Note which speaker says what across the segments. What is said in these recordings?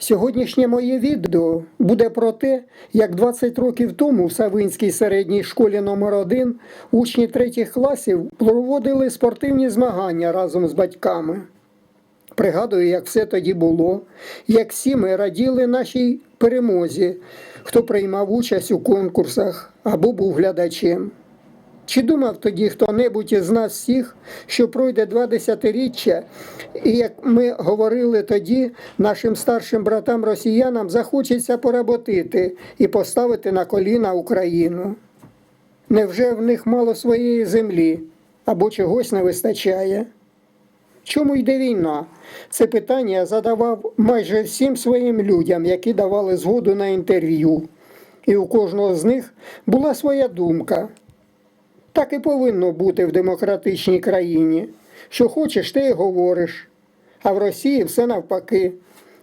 Speaker 1: Сьогоднішнє моє відео буде про те, як 20 років тому в Савинській середній школі номер 1 учні третіх класів проводили спортивні змагання разом з батьками. Пригадую, як все тоді було, як всі ми раділи нашій перемозі, хто приймав участь у конкурсах або був глядачем. Чи думав тоді хто-небудь із нас всіх, що пройде два десятиріччя, і як ми говорили тоді, нашим старшим братам росіянам захочеться поработити і поставити на коліна Україну? Невже в них мало своєї землі або чогось не вистачає? Чому йде війна? Це питання задавав майже всім своїм людям, які давали згоду на інтерв'ю. І у кожного з них була своя думка. Так і повинно бути в демократичній країні. Що хочеш, те й говориш. А в Росії все навпаки.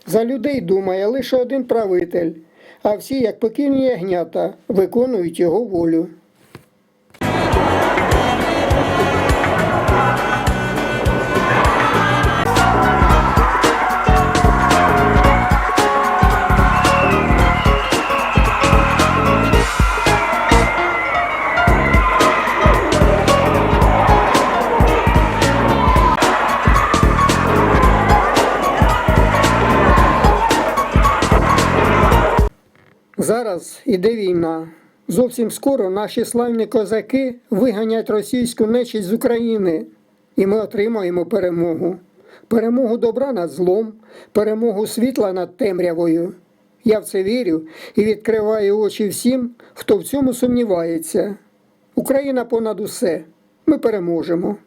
Speaker 1: За людей думає лише один правитель, а всі, як покійні ягнята, виконують його волю. Зараз іде війна. Зовсім скоро наші славні козаки виганять російську нечість з України, і ми отримаємо перемогу. Перемогу добра над злом, перемогу світла над темрявою. Я в це вірю і відкриваю очі всім, хто в цьому сумнівається. Україна понад усе. Ми переможемо.